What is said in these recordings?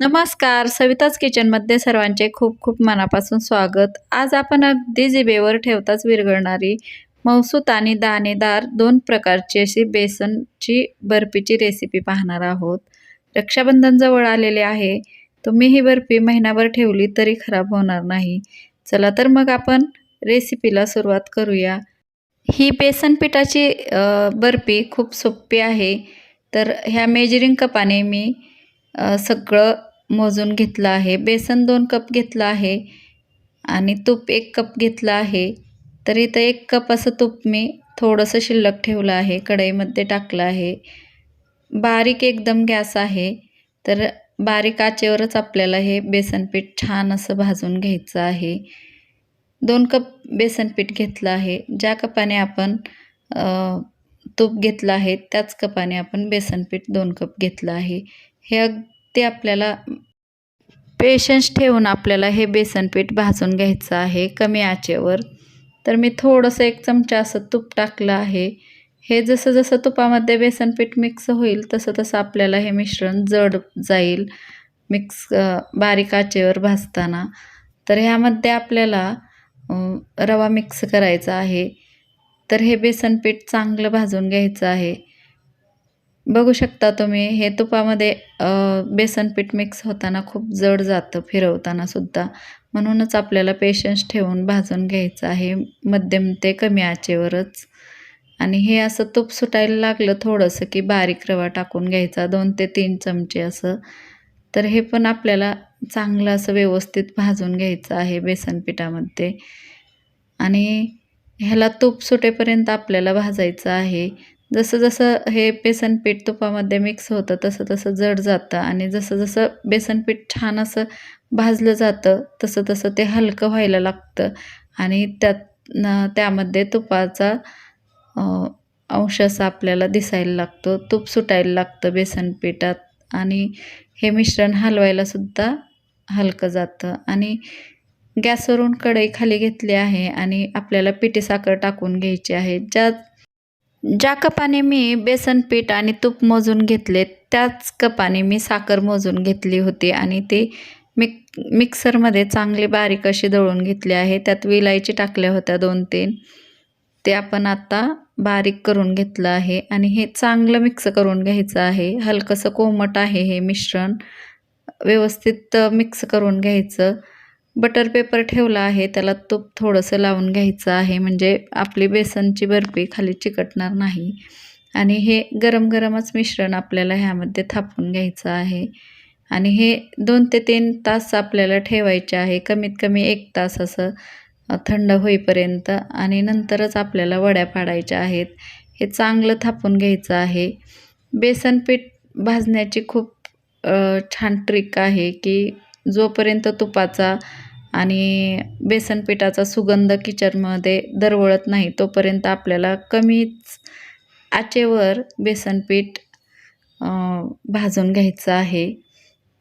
नमस्कार. सविताज किचनमध्ये सर्वांचे खूप खूप मनापासून स्वागत. आज आपण अगदी जिबेवर ठेवताच विरघळणारी मौसूत आणि दाणेदार दोन प्रकारची अशी बेसनची बर्फीची रेसिपी पाहणार आहोत. रक्षाबंधन जवळ आलेले आहे. तुम्ही ही बर्फी महिनाभर ठेवली तरी खराब होणार नाही. चला तर मग आपण रेसिपीला सुरुवात करूया. ही बेसन पिठाची बर्फी खूप सोपी आहे. तर ह्या मेजरिंग कपाने मी सगळं मोजून घेतलं आहे. बेसन दोन कप घेतलं आहे आणि तूप एक कप घेतलं आहे. तर इथं एक कप असं तूप मी थोडंसं शिल्लक ठेवलं आहे. कढईमध्ये टाकलं आहे. बारीक एकदम गॅस आहे. तर बारीक आचेवरच आपल्याला हे बेसनपीठ छान असं भाजून घ्यायचं आहे. दोन कप बेसनपीठ घेतलं आहे. ज्या कपाने आपण तूप घेतलं आहे त्याच कपाने आपण बेसनपीठ दोन कप घेतलं आहे. हे ते आपल्याला पेशन्स ठेवून आपल्याला हे बेसनपीठ भाजून घ्यायचं आहे कमी आचेवर. तर मी थोडंसं एक चमचा असं तूप टाकलं आहे. हे जसं जसं तुपामध्ये बेसनपीठ मिक्स होईल तसं तसं आपल्याला हे मिश्रण जड जाईल मिक्स बारीक आचेवर भाजताना. तर ह्यामध्ये आपल्याला रवा मिक्स करायचा आहे. तर हे बेसनपीठ चांगलं भाजून घ्यायचं आहे. बघू शकता तुम्ही हे तुपामध्ये बेसन बेसनपीठ मिक्स होताना खूप जड जातं फिरवताना सुद्धा. म्हणूनच आपल्याला पेशन्स ठेवून भाजून घ्यायचं आहे. मध्यम ते कमी आचेवरच. आणि हे असं तूप सुटायला लागलं थोडंसं की बारीक रवा टाकून घ्यायचा दोन ते तीन चमचे असं. तर हे पण आपल्याला चांगलं असं व्यवस्थित भाजून घ्यायचं आहे बेसन पिठामध्ये. आणि ह्याला तूप सुटेपर्यंत आपल्याला भाजायचं आहे. जसं जसं हे बेसनपीठ तुपामध्ये मिक्स होतं तसं तसं जड जातं आणि जसं जसं बेसनपीठ छान असं भाजलं जातं तसं तसं ते हलकं व्हायला लागतं आणि त्यात न त्यामध्ये तुपाचा अंश असा आपल्याला दिसायला लागतो. तूप सुटायला लागतं बेसन पिठात आणि हे मिश्रण हलवायला सुद्धा हलकं जातं. आणि गॅसवरून कढई खाली घेतली आहे आणि आपल्याला पिठी साखर टाकून घ्यायची आहे. ज्या ज्या कपाने मी बेसन पीठ आणि तूप मोजून घेतले त्याच कपाने मी साखर मोजून घेतली होती आणि ते मिक मिक्सरमध्ये चांगली बारीक अशी दळून घेतली आहे. त्यात विलायची टाकल्या होत्या दोन तीन. ते आपण आत्ता बारीक करून घेतलं आहे आणि हे चांगलं मिक्स करून घ्यायचं आहे. हलकंसं कोमट आहे हे मिश्रण. व्यवस्थित मिक्स करून घ्यायचं. बटर पेपर ठेवला आहे त्याला तूप थोडंसं लावून घ्यायचं आहे. म्हणजे आपली बेसनची बर्फी खाली चिकटणार नाही. आणि हे गरम गरमच मिश्रण आपल्याला ह्यामध्ये थापून घ्यायचं आहे. आणि हे दोन ते तीन तास आपल्याला ठेवायचे आहे. कमीत कमी एक तास असं थंड होईपर्यंत आणि नंतरच आपल्याला वड्या पाडायच्या आहेत. हे चांगलं थापून घ्यायचं आहे. बेसन पीठ भाजण्याची खूप छान ट्रिक आहे की जोपर्यंत तुपाचा आणि बेसन पिठाचा सुगंध किचनमध्ये दरवळत नाही तोपर्यंत आपल्याला कमीच आचेवर बेसन पीठ भाजून घ्यायचं आहे.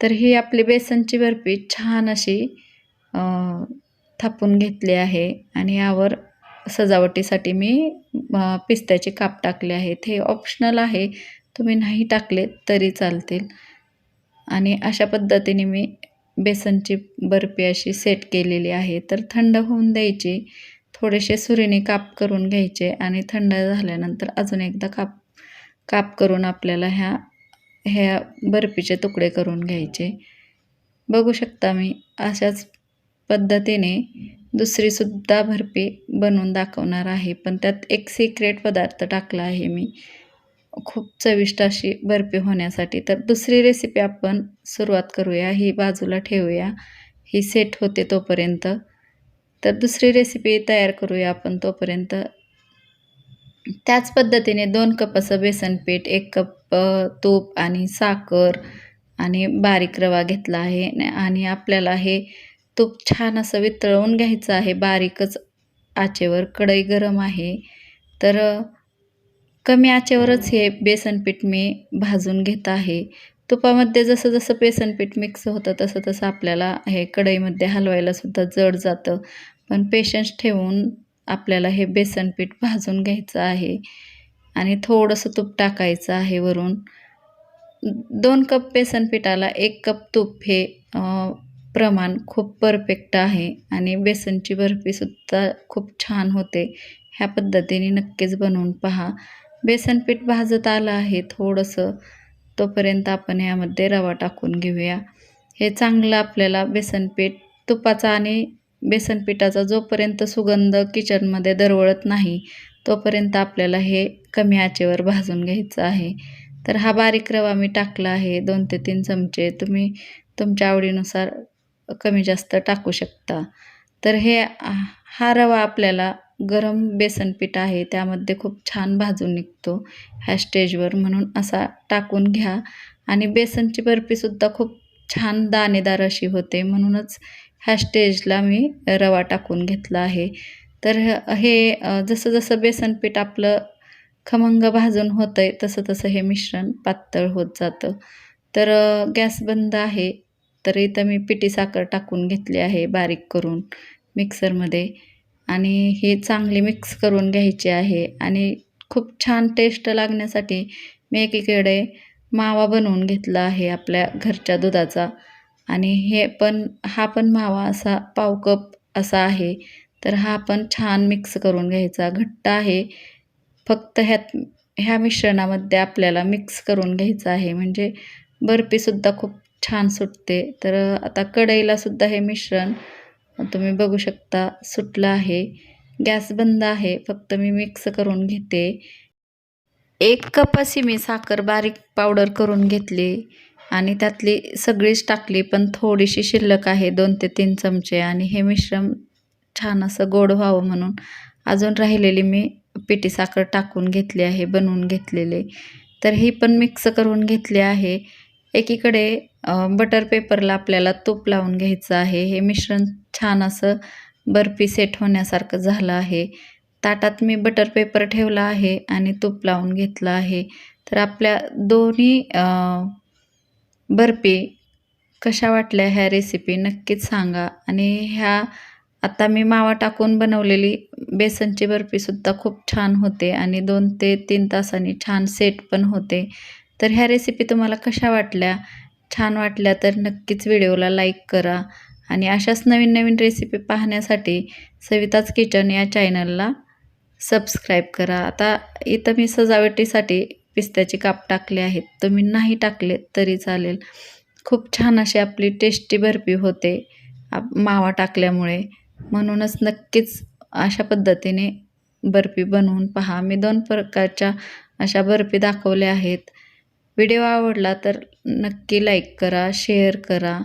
तर ही आपली बेसनची बर्फी छान अशी थापून घेतली आहे आणि यावर सजावटीसाठी मी पिस्त्याचे काप टाकले आहेत हे ऑप्शनल आहे तुम्ही नाही टाकले तरी चालतील. आणि अशा पद्धतीने मी बेसनची बर्फी अशी सेट केलेली आहे. तर थंड होऊन द्यायची. थोडेसे सुरीने काप करून घ्यायचे आणि थंड झाल्यानंतर अजून एकदा काप काप करून आपल्याला ह्या ह्या बर्फीचे तुकडे करून घ्यायचे. बघू शकता मी अशाच पद्धतीने दुसरीसुद्धा बर्फी बनवून दाखवणार आहे. पण त्यात एक सिक्रेट पदार्थ टाकला आहे मी. खूप चविष्ट अशी बर्फी होण्यासाठी. तर दुसरी रेसिपी आपण सुरुवात करूया. ही बाजूला ठेवूया. ही सेट होते तोपर्यंत. तर दुसरी रेसिपी तयार करूया आपण तोपर्यंत. त्याच पद्धतीने दोन कप असं बेसन पीठ एक कप तूप आणि साखर आणि बारीक रवा घेतला आहे. न- आणि आपल्याला हे तूप छान असं वितळवून घ्यायचं आहे. बारीकच आचेवर कढई गरम आहे. तर कमी आचेवरच हे बेसन पीठ मी भाजून घेत आहे. तुपामध्ये जसं जसं बेसन पीठ मिक्स होतं तसं तसं आपल्याला हे कढईमध्ये हलवायलासुद्धा जड जातं. पण पेशन्स ठेवून आपल्याला हे बेसन पीठ भाजून घ्यायचं आहे. आणि थोडंसं तूप टाकायचं आहे वरून. दोन कप बेसन पिठाला एक कप तूप हे प्रमाण खूप परफेक्ट आहे. आणि बेसनची बर्फीसुद्धा खूप छान होते. ह्या पद्धतीने नक्कीच बनवून पहा. बेसन पीठ भाजत आलं आहे थोडंसं. तोपर्यंत आपण ह्यामध्ये रवा टाकून घेऊया. हे चांगलं आपल्याला बेसन पीठ तुपाचा आणि बेसनपिठाचा जोपर्यंत सुगंध किचनमध्ये दरवळत नाही तोपर्यंत आपल्याला हे कमी आचेवर भाजून घ्यायचं आहे. तर हा बारीक रवा मी टाकला आहे. दोन ते तीन चमचे तुम्ही तुमच्या आवडीनुसार कमी जास्त टाकू शकता. तर हे हा रवा आपल्याला गरम बेसनपीठ आहे त्यामध्ये खूप छान भाजून निघतो ह्या स्टेजवर म्हणून असा टाकून घ्या. आणि बेसनची बर्फीसुद्धा खूप छान दाणेदार अशी होते म्हणूनच ह्या स्टेजला मी रवा टाकून घेतला आहे. तर हे जसं जसं बेसनपीठ आपलं खमंग भाजून होतं आहे तसं तसं हे मिश्रण पातळ होत जातं. तर गॅस बंद आहे तर इथं मी पिठी साखर टाकून घेतली आहे बारीक करून मिक्सरमध्ये. आणि हे चांगली मिक्स करून घ्यायची आहे. आणि खूप छान टेस्ट लागण्यासाठी मी एकीकडे मावा बनवून घेतला आहे आपल्या घरच्या दुधाचा. आणि हे पण हा पण मावा असा पाव कप असा आहे. तर हा पण छान मिक्स करून घ्यायचा. घट्ट आहे. फक्त ह्यात ह्या मिश्रणामध्ये आपल्याला मिक्स करून घ्यायचं आहे. म्हणजे बर्फीसुद्धा खूप छान सुटते. तर आता कढईलासुद्धा हे मिश्रण तुम्ही बघू शकता सुटलं आहे. गॅस बंद आहे. फक्त मी मिक्स करून घेते. एक कप अशी मी साखर बारीक पावडर करून घेतली आणि त्यातली सगळीच टाकली पण थोडीशी शिल्लक आहे दोन ते तीन चमचे. आणि हे मिश्रण छान असं गोड व्हावं म्हणून अजून राहिलेली मी पिठी साखर टाकून घेतली आहे बनवून घेतलेले. तर ही पण मिक्स करून घेतली आहे. एकीकडे बटर पेपरला आपल्याला तूप लावून घ्यायचं आहे. हे मिश्रण छान असं बर्फी सेट होण्यासारखं झालं आहे. ताटात मी बटर पेपर ठेवला आहे आणि तूप लावून घेतलं आहे. तर आपल्या दोन्ही बर्फी कशा वाटल्या ह्या रेसिपी नक्कीच सांगा. आणि ह्या आता मी मावा टाकून बनवलेली बेसनची बर्फीसुद्धा खूप छान होते आणि दोन ते तीन तासांनी छान सेट पण होते. तर ह्या रेसिपी तुम्हाला कशा वाटल्या? छान वाटल्या तर नक्कीच व्हिडिओला लाईक करा. आणि अशाच नवीन नवीन रेसिपी पाहण्यासाठी सविताज किचन या चॅनलला सबस्क्राईब करा. आता इथं मी सजावटीसाठी पिस्त्याचे काप टाकले आहेत. तुम्ही नाही टाकले तरी चालेल. खूप छान अशी आपली टेस्टी बर्फी होते आप मावा टाकल्यामुळे. म्हणूनच नक्कीच अशा पद्धतीने बर्फी बनवून पहा. मी दोन प्रकारच्या अशा बर्फी दाखवल्या आहेत. व्हिडिओ आवडला तर नक्की लाईक करा शेअर करा.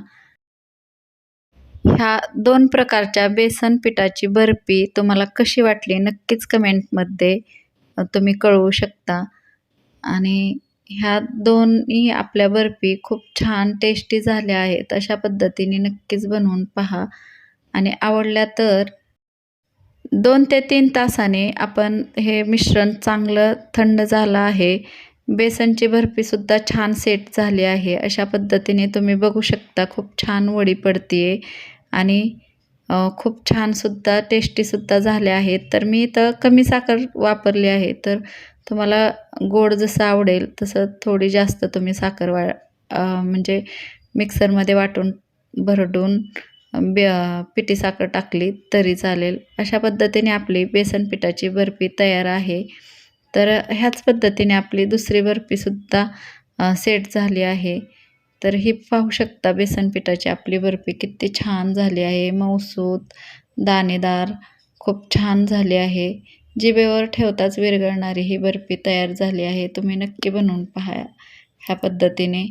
ह्या दोन प्रकारच्या बेसन पिठाची बर्फी तुम्हाला कशी वाटली नक्कीच कमेंटमध्ये तुम्ही कळवू शकता. आणि ह्या दोन्ही आपल्या बर्फी खूप छान टेस्टी झाल्या आहेत अशा पद्धतीने नक्कीच बनवून पहा. आणि आवडल्या तर दोन ते तीन तासाने आपण हे मिश्रण चांगलं थंड झालं आहे. बेसनची बर्फीसुद्धा छान सेट झाली आहे. अशा पद्धतीने तुम्ही बघू शकता खूप छान वडी पडते आहे आणि खूप छानसुद्धा टेस्टीसुद्धा झाले आहेत. तर मी इथं कमी साखर वापरली आहे. तर तुम्हाला गोड जसं आवडेल तसं थोडी जास्त तुम्ही साखर वा म्हणजे मिक्सरमध्ये वाटून भरडून बे पिठी साखर टाकली तरी चालेल. अशा पद्धतीने आपली बेसन पिठाची बर्फी तयार आहे. तर ह्याच पद्धतीने आपली दुसरी बर्फीसुद्धा सेट झाली आहे. तर ही पाहू शकता बेसन पिठाची आपली बर्फी किती छान झाली आहे. मऊसूत दाणेदार खूप छान झाली आहे. जिभेवर ठेवताच विरघळणारी ही बर्फी तयार झाली आहे. तुम्ही नक्की बनवून पहा ह्या पद्धतीने.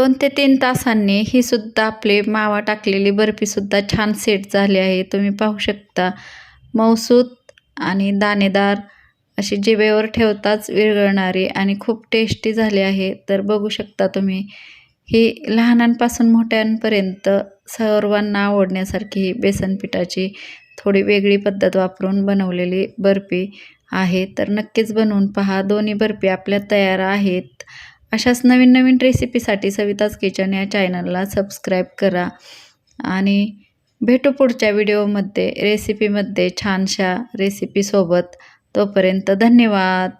दोन ते तीन तासांनी ही सुद्धा आपली मावा टाकलेली बर्फीसुद्धा छान सेट झाली आहे. तुम्ही पाहू शकता. मौसूत आणि दाणेदार अशी जिबेवर ठेवताच विरघळणारी आणि खूप टेस्टी झाली आहे. तर बघू शकता तुम्ही ही लहानांपासून मोठ्यांपर्यंत सर्वांना आवडण्यासारखी ही बेसन पिठाची थोडी वेगळी पद्धत वापरून बनवलेली बर्फी आहे. तर नक्कीच बनवून पहा. दोन्ही बर्फी आपल्या तयार आहेत. अशाच नवीन नवीन रेसिपीसाठी सविताच किचन या चॅनलला सबस्क्राईब करा. आणि भेटू पुढच्या व्हिडिओमध्ये रेसिपीमध्ये छानशा रेसिपीसोबत तोपर्यंत धन्यवाद.